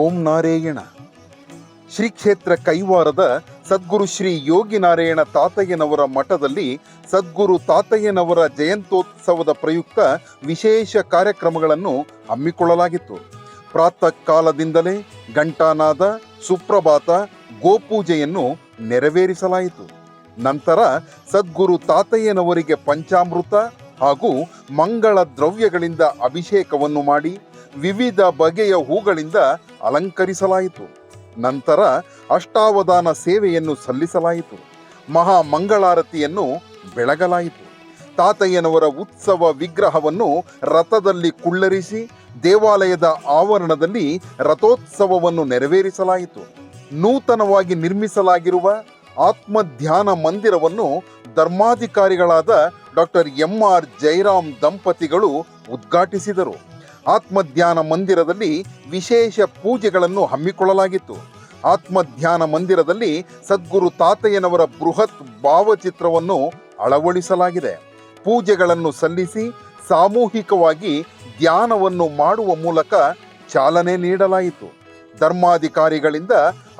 ಯೋಗಿನಾರೇಯಣ ಶ್ರೀ ಕ್ಷೇತ್ರ ಕೈವಾರದ ಸದ್ಗುರು ಶ್ರೀ ಯೋಗಿ ನಾರಾಯಣ ತಾತಯ್ಯನವರ ಮಠದಲ್ಲಿ ಸದ್ಗುರು ತಾತಯ್ಯನವರ ಜಯಂತ್ಯೋತ್ಸವದ ಪ್ರಯುಕ್ತ ವಿಶೇಷ ಕಾರ್ಯಕ್ರಮಗಳನ್ನು ಹಮ್ಮಿಕೊಳ್ಳಲಾಗಿತ್ತು. ಪ್ರಾತಃ ಕಾಲದಿಂದಲೇ ಘಂಟಾನಾದ, ಸುಪ್ರಭಾತ, ಗೋಪೂಜೆಯನ್ನು ನೆರವೇರಿಸಲಾಯಿತು. ನಂತರ ಸದ್ಗುರು ತಾತಯ್ಯನವರಿಗೆ ಪಂಚಾಮೃತ ಹಾಗೂ ಮಂಗಳ ದ್ರವ್ಯಗಳಿಂದ ಅಭಿಷೇಕವನ್ನು ಮಾಡಿ, ವಿವಿಧ ಬಗೆಯ ಹೂಗಳಿಂದ ಅಲಂಕರಿಸಲಾಯಿತು. ನಂತರ ಅಷ್ಟಾವಧಾನ ಸೇವೆಯನ್ನು ಸಲ್ಲಿಸಲಾಯಿತು. ಮಹಾ ಮಂಗಳಾರತಿಯನ್ನು ಬೆಳಗಲಾಯಿತು. ತಾತಯ್ಯನವರ ಉತ್ಸವ ವಿಗ್ರಹವನ್ನು ರಥದಲ್ಲಿ ಕುಳ್ಳರಿಸಿ ದೇವಾಲಯದ ಆವರಣದಲ್ಲಿ ರಥೋತ್ಸವವನ್ನು ನೆರವೇರಿಸಲಾಯಿತು. ನೂತನವಾಗಿ ನಿರ್ಮಿಸಲಾಗಿರುವ ಆತ್ಮಧ್ಯಾನ ಮಂದಿರವನ್ನು ಧರ್ಮಾಧಿಕಾರಿಗಳಾದ ಡಾಕ್ಟರ್ ಎಂ ಆರ್ ಜೈರಾಮ್ ದಂಪತಿಗಳು ಉದ್ಘಾಟಿಸಿದರು. ಆತ್ಮಧ್ಯಾನ ಮಂದಿರದಲ್ಲಿ ವಿಶೇಷ ಪೂಜೆಗಳನ್ನು ಹಮ್ಮಿಕೊಳ್ಳಲಾಗಿತ್ತು. ಆತ್ಮಧ್ಯಾನ ಮಂದಿರದಲ್ಲಿ ಸದ್ಗುರು ತಾತಯ್ಯನವರ ಬೃಹತ್ ಭಾವಚಿತ್ರವನ್ನು ಅಳವಡಿಸಲಾಗಿದೆ. ಪೂಜೆಗಳನ್ನು ಸಲ್ಲಿಸಿ ಸಾಮೂಹಿಕವಾಗಿ ಧ್ಯಾನವನ್ನು ಮಾಡುವ ಮೂಲಕ ಚಾಲನೆ ನೀಡಲಾಯಿತು. ಧರ್ಮಾಧಿಕಾರಿಗಳಿಂದ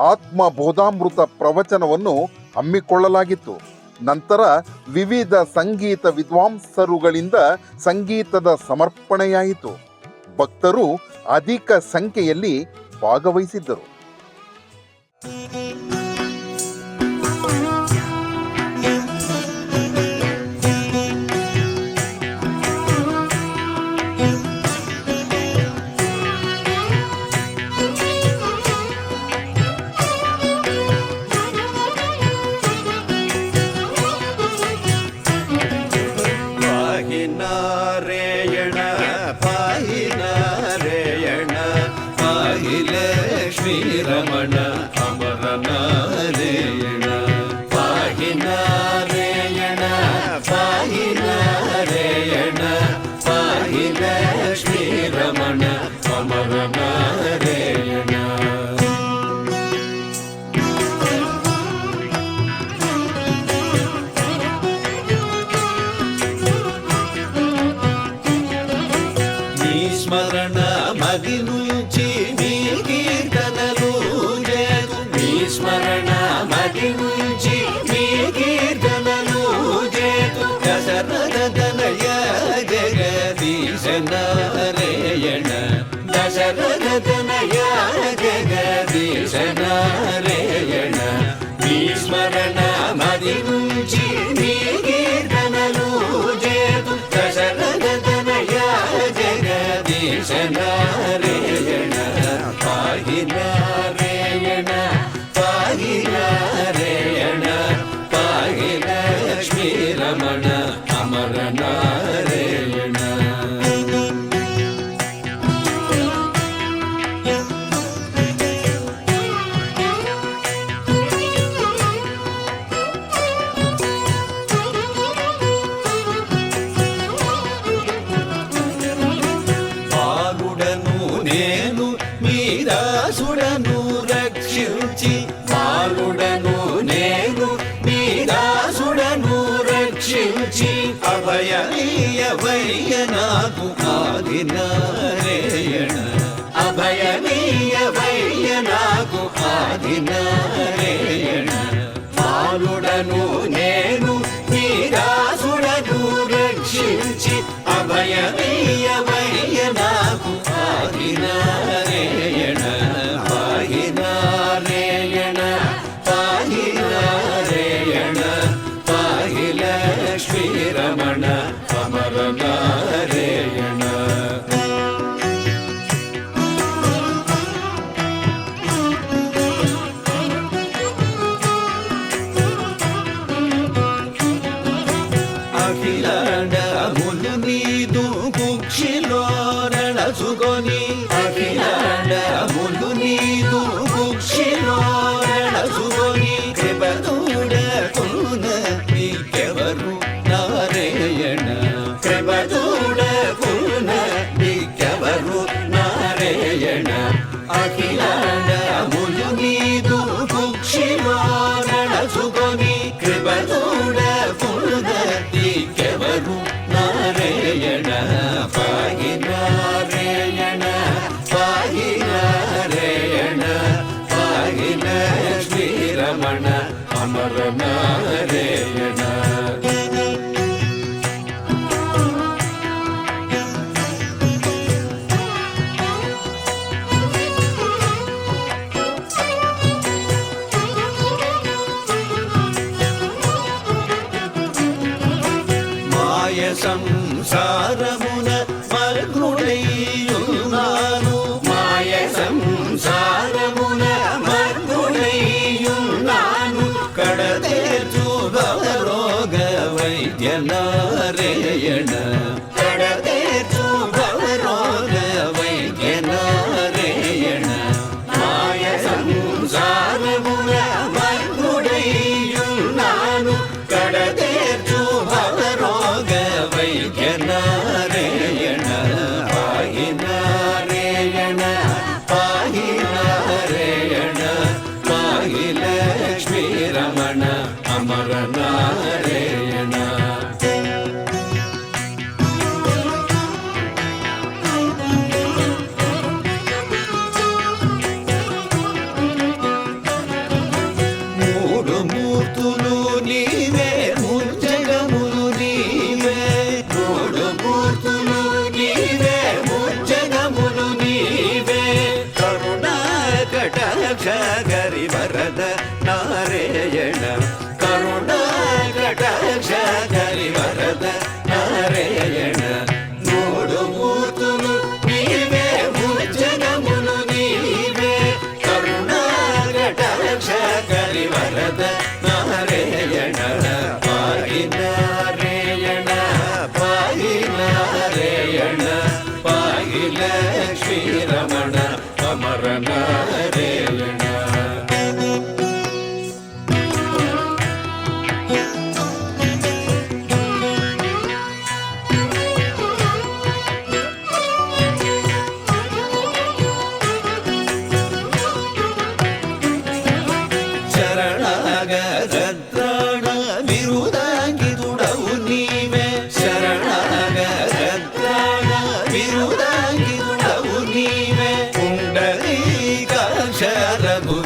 ಆತ್ಮ ಬೋಧಾಮೃತ ಪ್ರವಚನವನ್ನು ಹಮ್ಮಿಕೊಳ್ಳಲಾಗಿತ್ತು. ನಂತರ ವಿವಿಧ ಸಂಗೀತ ವಿದ್ವಾಂಸರುಗಳಿಂದ ಸಂಗೀತದ ಸಮರ್ಪಣೆಯಾಯಿತು. ಭಕ್ತರು ಅಧಿಕ ಸಂಖ್ಯೆಯಲ್ಲಿ ಭಾಗವಹಿಸಿದ್ದರು. మది నుంచి నీ కీర్తనలు చేతు నీ స్మరణ మది నుంచి నీ కీర్తనలు చేతు దశరథ తనయ జగదీశ నారాయణ దశరథ తనయ జగదీశ నారాయణ నీ స్మరణ మది నుంచి నారాయణ. అభయనీయ అభయనీయవయ్య నాకు ఆది నారాయణ. బాలుడను నేను మీరాసుడను రక్షించి అభయమీయమయ్య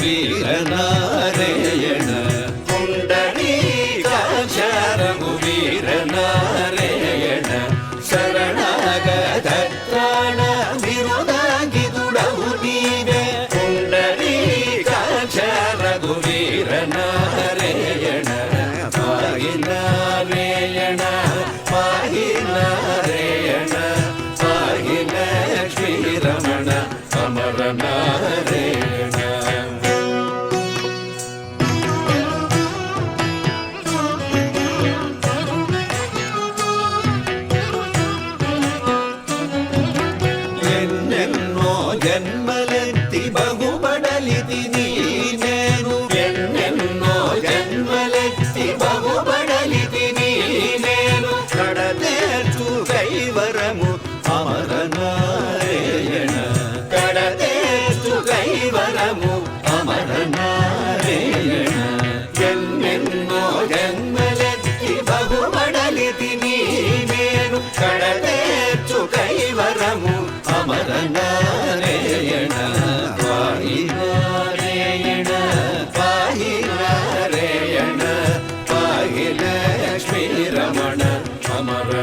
வீரனாரே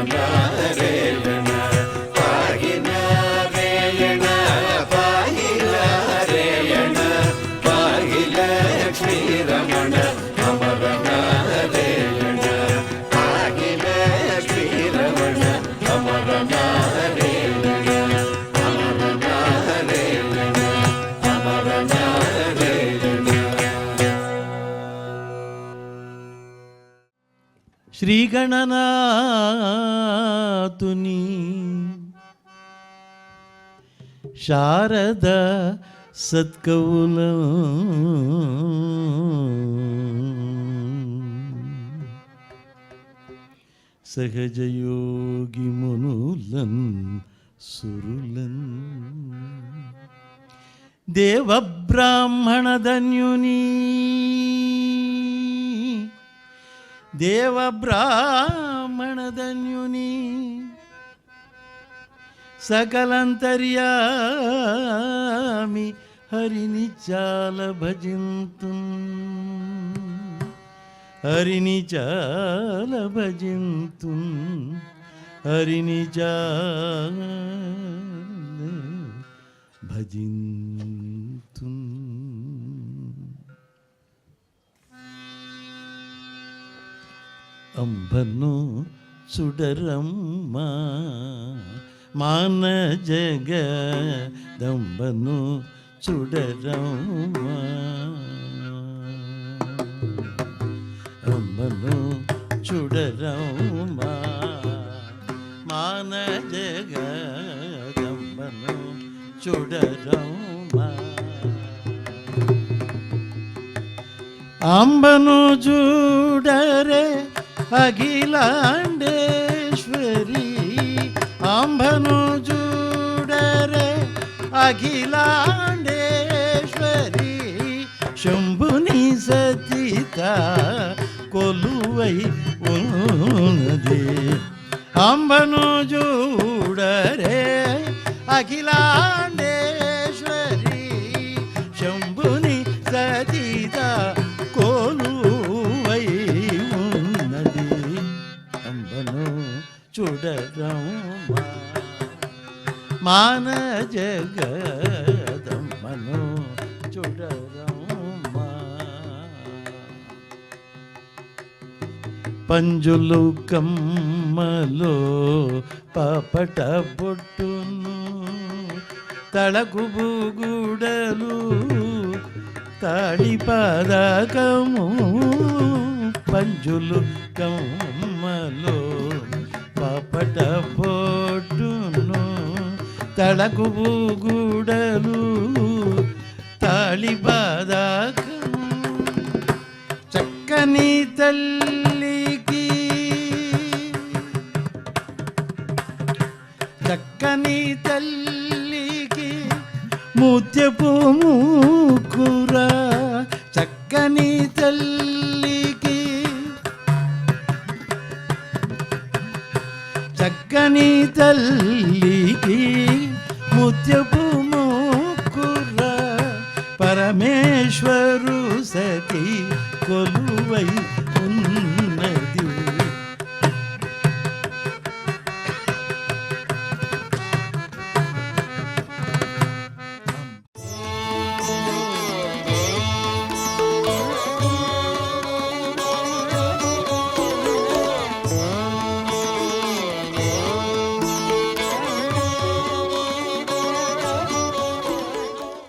Maranatha. శ్రీగణనాతుని శారద సత్కవులం సహజయోగి మునులన్ సురులన్ దేవబ్రాహ్మణ ధన్యుని దేవబ్రాహ్మణధన్యుని సకలంతర్యామి హరిని చాలా భజింతు. హరిని చాలా భజింతు. హరిని చాలా భజింతు. అంబను సుడరమ్మా మాన జగదంబను సుడరమ్మా. అంబను చూడరమ్మా మాన జగదంబను చూడరమ్మా అంబను చూడరే అఖిలాండేశ్వరి అంబను చూడరే అఖిలాండేశ్వరి శంభుని సతీత కొలువై ఉన్నది అంబను చూడరే అఖిలాండేశ్వరి చూడరమ్మా. మాన జగదమ్మను చూడరమ్మా పంజులు కమ్మలో పాపట బొట్టును తళకు బూగుడలు తాళి పదకము పంజులు కమ్మలో. పాపట బొట్టును తళకు బూగుడలు తాళి పదకము చక్కని తల్లికి చక్కని తల్లికి ముత్యపు మూకురా చక్కని తల్లి చక్కని తల్లికి ముత్యపు మూకుర పరమేశ్వరు సతి కొలువై